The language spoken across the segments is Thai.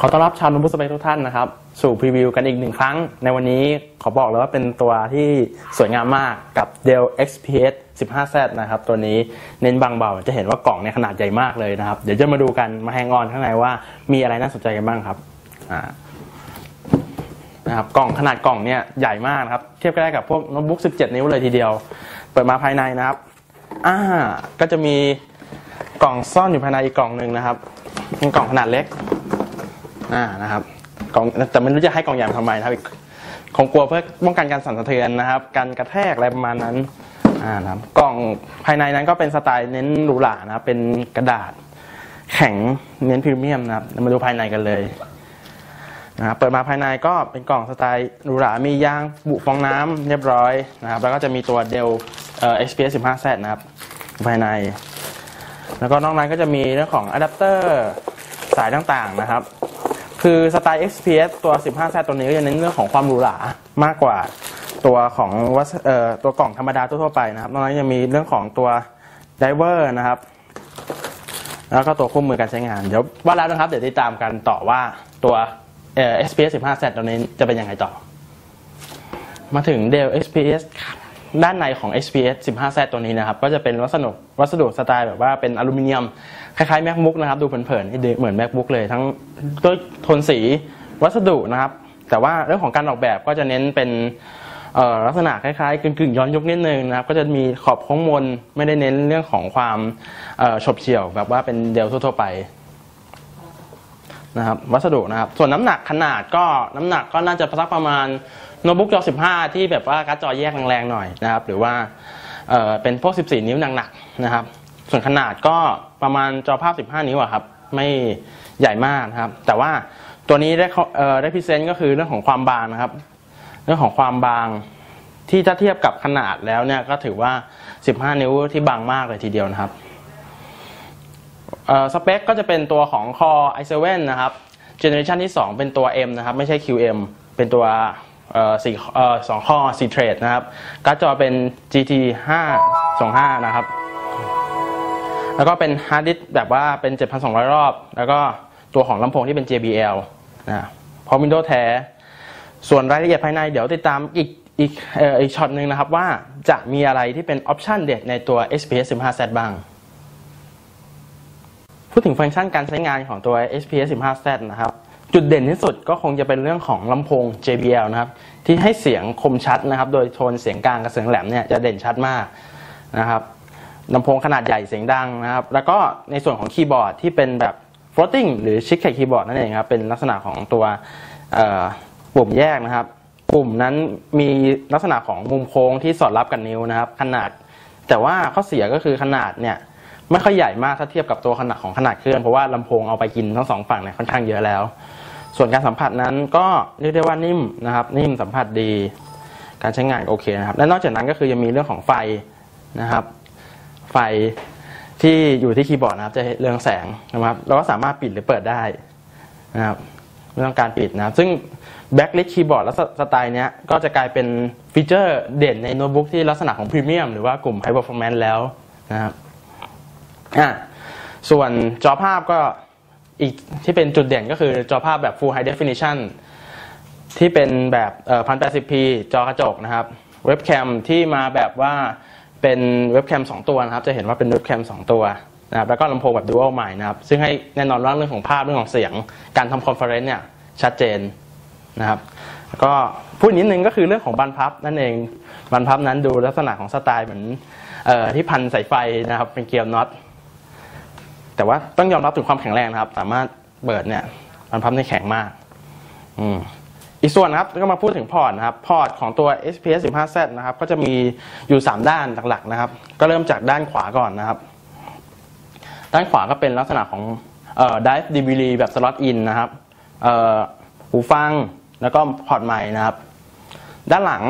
ขอต้อนรับชาวนุบุสเปกทุกท่านนะครับ สู่พรีวิวกันอีกหนึ่งครั้ง ในวันนี้ขอบอกเลยว่าเป็นตัวที่สวยงามมากกับ Dell XPS 15Z นะครับตัวนี้เน้นบางเบา จะเห็นว่ากล่องในขนาดใหญ่มากเลยนะครับ เดี๋ยวจะมาดูกันมาแฮงออนข้างในว่ามีอะไรน่าสนใจกันบ้างครับนะครับกล่องขนาดกล่องเนี่ยใหญ่มากครับ เทียบกันได้กับพวกโน้ตบุ๊ก 17 นิ้วเลยทีเดียว เปิดมาภายในนะครับอ่าก็จะมีกล่องซ่อนอยู่ภายในอีกกล่องหนึ่งนะครับเป็นกล่องขนาดเล็ก อ่านะครับกองแต่ไม่รู้จะให้กล่องใหญ่มาทำไมนะครับคงกลัวเพื่อป้องกันการสั่นสะเทือนนะครับ การกระแทกอะไรประมาณนั้นอ่านะครับกล่องภายในนั้นก็เป็นสไตล์เน้นหรูหรานะครับเป็นกระดาษแข็งเน้นพรีเมียมนะครับมาดูภายในกันเลยนะครับเปิดมาภายในก็เป็นกล่องสไตล์หรูหรา มียางบุฟองน้ำเรียบร้อยนะครับ แล้วก็จะมีตัวเดลเอ่อ XPS 15Z นะครับ ภายใน แล้วก็นอกนั้นก็จะมีเรื่องของอะแดปเตอร์สายต่างๆนะครับ คือสไตล์ XPS ตัว 15Z ตัวนี้ก็จะเน้นเรื่องของความหรูหรามากกว่าตัวของวัสเอ่อตัวกล่องธรรมดาทั่วๆไปนะครับนอกนั้ยังมีเรื่องของตัวไดเวอร์นะครับ แล้วก็ตัวคู่มือการใช้งาน เดี๋ยวว่าแล้วนะครับ เดี๋ยวติดตามกันต่อว่าตัวเอ่อ XPS 15Z ตัวนี้จะเป็นยังไงต่อ มาถึง Dell XPS ด้านในของ XPS 15Z ตัวนี้นะครับ ก็จะเป็นวัสดุวัสดุสไตล์แบบว่าเป็นอลูมิเนียม คล้ายๆ MacBook นะครับ ดูเผินๆเหมือน MacBook เลย ทั้งด้วยโทนสีวัสดุนะครับ แต่ว่าเรื่องของการออกแบบก็จะเน้นเป็นลักษณะคล้ายๆกึ่งๆย้อนยุคนิดนึงนะครับ ก็จะมีขอบโค้งมนไม่ได้เน้นเรื่องของความฉบเฉี่ยวแบบว่าเป็นเดลทั่วๆไปนะครับวัสดุนะครับ ส่วนน้ำหนักขนาดก็น้ำหนักก็น่าจะสักประมาณ โน้ตบุ๊กจอ 15 ที่แบบว่าการ์ดจอแยกแรงๆหน่อยนะครับ หรือว่าเเป็นพวก 14 นิ้วหนักๆนะครับ ส่วนขนาดก็ประมาณจอภาพ 15 นิ้วอะครับ ไม่ใหญ่มากนะครับ แต่ว่าตัวนี้ได้ได้พิเศษก็คือเรื่องของความบางนะครับ เรื่องของความบางที่ถ้าเทียบกับขนาดแล้วเนี่ยก็ถือว่า 15 นิ้วที่บางมากเลยทีเดียวนะครับสเปคก็จะเป็นตัวของ Core i7 นะครับ เจเนอเรชันที่ 2 เป็นตัว M นะครับ ไม่ใช่ QM เป็นตัว สี่เอ่อสองข้อ4เทรดนะครับการ์ดจอเป็น GT 525 นะครับ แล้วก็เป็นฮาร์ดดิสก์แบบว่าเป็น 7,200 รอบ แล้วก็ตัวของลำโพงที่เป็น JBL นะพร้อมวินโดว์แท้ ส่วนรายละเอียดภายในเดี๋ยวติดตามอีกอีกอ่ออีกช็อตหนึ่งนะครับว่าจะมีอะไรที่เป็นออปชันเด็ดในตัว XPS 15Z บ้าง พูดถึงฟังก์ชันการใช้งานของตัว XPS 15Z นะครับ จุดเด่นที่สุดก็คงจะเป็นเรื่องของลำโพง JBL นะครับ ที่ให้เสียงคมชัดนะครับ โดยโทนเสียงกลางกับเสียงแหลมเนี่ยจะเด่นชัดมากนะครับลำโพงขนาดใหญ่เสียงดังนะครับ แล้วก็ในส่วนของคีย์บอร์ดที่เป็นแบบ floating หรือ chic คีย์บอร์ดนั่นเองครับ เป็นลักษณะของตัวปุ่มแยกนะครับ ปุ่มนั้นมีลักษณะของมุมโค้งที่สอดรับกับนิ้วนะครับ ขนาด แต่ว่าข้อเสียก็คือขนาดเนี่ยไม่ค่อยใหญ่มากถ้าเทียบกับตัวขนาดของขนาดเครื่องเพราะว่าลำโพงเอาไปกินทั้งสองฝั่งเนี่ยค่อนข้างเยอะแล้ว ส่วนการสัมผัสนั้นก็เรียกได้ว่านิ่มนะครับ นิ่มสัมผัสดี การใช้งานโอเคนะครับ และนอกจากนั้นก็คือยังมีเรื่องของไฟนะครับ ไฟที่อยู่ที่คีย์บอร์ดนะครับ จะเรืองแสงนะครับเราก็สามารถปิดหรือเปิดได้นะครับไม่ต้องการปิดนะครับ ซึ่งแบ็คลิ t คีย์บอร์ดและสไตล์นี้ก็จะกลายเป็นฟีเจอร์เด่นในโน้ตบุ๊กที่ลักษณะของพรีเมียมหรือว่ากลุ่ม High Performance แล้วนะครับอะส่วนจอภาพก็ อีกที่เป็นจุดเด่นก็คือจอภาพแบบ Full High Definition ที่เป็นแบบ 1080p จอกระจกนะครับ เว็บแคมที่มาแบบว่าเป็นเว็บแคม2 ตัวนะครับ จะเห็นว่าเป็นเว็บแคม2 ตัวนะครับแล้วก็ลำโพงแบบ Dual Mic นะครับ ซึ่งให้แน่นอนว่าเรื่องของภาพเรื่องของเสียง การทำคอนเฟอเรนซ์เนี่ยชัดเจนนะครับก็พูดนิดนึงก็คือเรื่องของบานพับนั่นเองบานพับนั้นดูลักษณะของสไตล์เหมือนออที่พันสายไฟนะครับเป็นเกียร์น็อต แต่ว่าต้องยอมรับถึงความแข็งแรงนะครับ สามารถเปิดเนี่ยบานพับนี่แข็งมากอืมอีกส่วนนะครับก็มาพูดถึงพอร์ตนะครับพอร์ตของตัว SPS 15Z นะครับก็จะมีอยู่ 3 ด้านหลักๆนะครับ ก็เริ่มจากด้านขวาก่อนนะครับ ด้านขวาก็เป็นลักษณะของเอ่อ Dive DVD แบบสล็อตอินนะครับเอ่อหูฟังแล้วก็พอร์ตใหม่นะครับ ด้านหลัง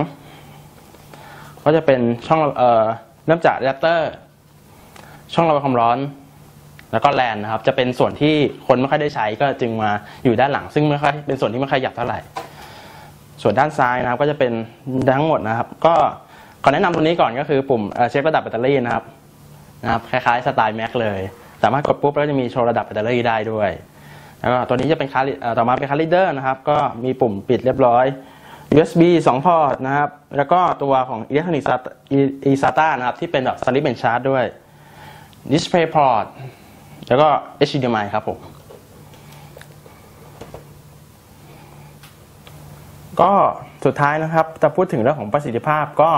ก็จะเป็นช่องเอ่อเริ่มจากอะแดปเตอร์ช่องระบายความร้อน แล้วก็แลนนะครับจะเป็นส่วนที่คนไม่ค่อยได้ใช้ก็จึงมาอยู่ด้านหลัง ซึ่งไม่ค่อยเป็นส่วนที่ไม่ค่อยอยากเท่าไหร่ ส่วนด้านซ้ายนะครับก็จะเป็นทั้งหมดนะครับ ก็ขอแนะนำตัวนี้ก่อนก็คือปุ่มเช็คระดับแบตเตอรี่นะครับนะครับคล้ายๆสไตล์แม็กเลย สามารถกดปุ๊บแล้วจะมีโชว์ระดับแบตเตอรี่ได้ด้วยแล้วก็ตัวนี้จะเป็นคาร์ต่อมาเป็นคาร์ลิเดอร์นะครับ ก็มีปุ่มปิดเรียบร้อย USB 2 พอร์ตนะครับ แล้วก็ตัวของ Electronic eSATA นะครับ ที่เป็นแบบ Slip and Charge ด้วย Display Port แล้วก็ HDMI ครับผม ก็สุดท้ายนะครับจะพูดถึงเรื่องของประสิทธิภาพก็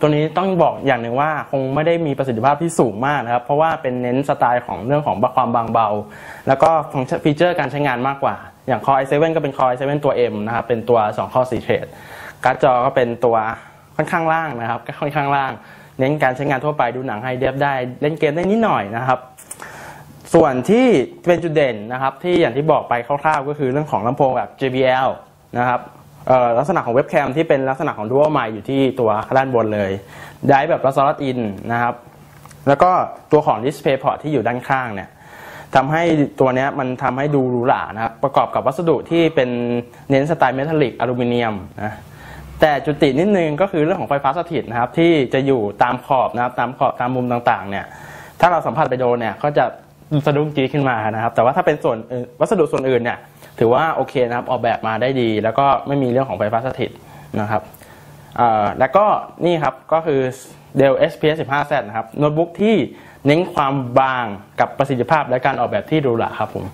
ตัวนี้ต้องบอกอย่างหนึ่งว่าคงไม่ได้มีประสิทธิภาพที่สูงมากนะครับ เพราะว่าเป็นเน้นสไตล์ของเรื่องของความบางเบา แล้วก็ฟังฟีเจอร์การใช้งานมากกว่า อย่าง Core i7 ก็เป็น Core i7 ตัว M นะครับ เป็นตัว2 Core 4 Thread การ์ดจอก็เป็นตัวค่อนข้างล่างนะครับค่อนข้างล่าง เน้นการใช้งานทั่วไปดูหนังไฮเดฟได้เล่นเกมได้นิดหน่อยนะครับ ส่วนที่เป็นจุดเด่นนะครับที่อย่างที่บอกไปคร่าวๆ ก็คือเรื่องของลำโพงแบบ JBL นะครับลักษณะของเว็บแคมที่เป็นลักษณะของ Dual Mic อยู่ที่ตัวด้านบนเลยได้แบบ Slot In นะครับแล้วก็ตัวของ Display Port ที่อยู่ด้านข้างเนี่ยทำให้ตัวนี้มันทำให้ดูหรูหรานะครับประกอบกับวัสดุที่เป็นเน้นสไตล์เมทัลลิกอลูมิเนียมนะแต่จุดตินิดนึงก็คือเรื่องของไฟฟ้าสถิตนะครับที่จะอยู่ตามขอบนะครับตามขอบตามมุมต่างๆเนี่ยถ้าเราสัมผัสไปโดนเนี่ยก็จะ สะดุ้งจีขึ้นมานะครับ แต่ว่าถ้าเป็นส่วนวัสดุส่วนอื่นเนี่ย ถือว่าโอเคนะครับ ออกแบบมาได้ดี แล้วก็ไม่มีเรื่องของไฟฟ้าสถิตนะครับแล้วก็นี่ครับก็คือ Dell XPS 15Z นะครับโน้ตบุ๊กที่เน้นความบางกับประสิทธิภาพและการออกแบบที่ดูหราครับผม